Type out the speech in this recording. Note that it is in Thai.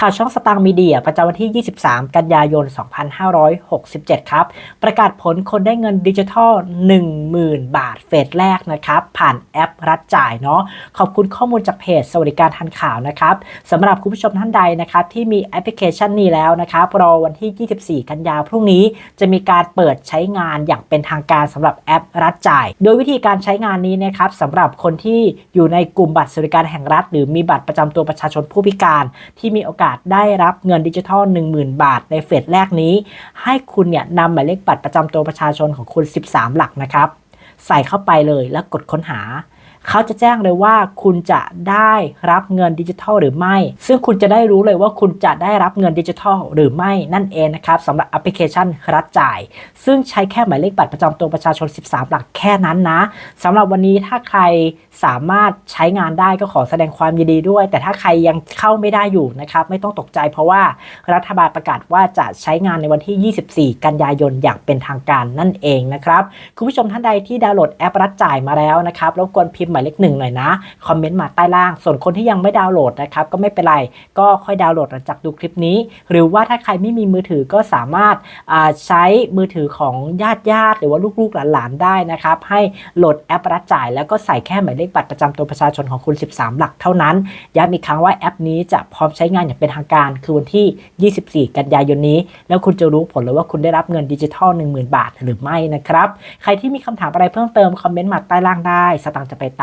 ข่าวช่องสตังมีเดียประจำวันที่ 23 กันยายน 2567 ครับ ประกาศผลคนได้เงินดิจิทัล 10,000 บาทเฟสแรกนะครับ ผ่านแอปรัฐจ่ายเนาะขอบคุณข้อมูลจากเพจสวัสดิการทันข่าวนะครับสำหรับคุณผู้ชมท่านใดนะครับที่มีแอปพลิเคชันนี้แล้วนะครับรอวันที่ 24 กันยาพรุ่งนี้จะมีการเปิดใช้งานอย่างเป็นทางการสำหรับแอปรัฐจ่าย โดยวิธีการใช้งานนี้นะครับสำหรับคนที่อยู่ในกลุ่มบัตรสวัสดิการแห่งรัฐ หรือมีบัตรประจำตัวประชาชนผู้พิการที่มีโอกาสได้รับเงินดิจิทัล 10,000 บาท ในเฟสแรกนี้ ให้คุณเนี่ยนำหมายเลขบัตรประจำตัวประชาชนของคุณ 13 หลักนะครับ ใส่เข้าไปเลยแล้วกดค้นหา เขาจะแจ้งเลยว่าคุณจะได้รับเงินดิจิทัลหรือไม่ ซึ่งคุณจะได้รู้เลยว่าคุณจะได้รับเงินดิจิทัลหรือไม่นั่นเองนะครับสำหรับแอปพลิเคชันรัฐจ่าย ซึ่งใช้แค่หมายเลขบัตรประจำตัวประชาชน 13 หลักแค่นั้นนะสำหรับวันนี้ถ้าใครสามารถใช้งานได้ก็ขอแสดงความยินดีด้วย แต่ถ้าใครยังเข้าไม่ได้อยู่นะครับไม่ต้องตกใจเพราะว่ารัฐบาลประกาศว่าจะใช้งานในวันที่ 24 กันยายนอย่างเป็นทางการนั่นเองนะครับคุณผู้ชมท่านใดที่ดาวน์โหลดแอปรัฐจ่ายมาแล้วนะครับรบกวนพิมพ์หมายเลขหนึ่งหน่อยนะคอมเมนต์มาใต้ล่าง ส่วนคนที่ยังไม่ดาวน์โหลดนะครับก็ไม่เป็นไรก็ค่อยดาวน์โหลดหลังจากดูคลิปนี้ หรือว่าถ้าใครไม่มีมือถือก็สามารถาใช้มือถือของญาติญาติหรือว่าลูกๆหลานๆได้นะครับให้โหลดแอปรัฐจ่าย แล้วก็ใส่แค่หมายเลขบัตรประจำตัวประชาชนของคุณ 13 หลักเท่านั้นย้ำอีกครั้งว่าแอปนี้จะพร้อมใช้งานอย่างเป็นทางการคือวันที่ 24 กันยายนนี้ แล้วคุณจะรู้ผลเลยว่าคุณได้รับเงินดิจิทัล 10,000 บาทหรือไม่นะครับ ใครที่มีคำถามอะไรเพิ่มเติม คอมเมนต์มาใต้ล่างได้ สตังค์จะไปต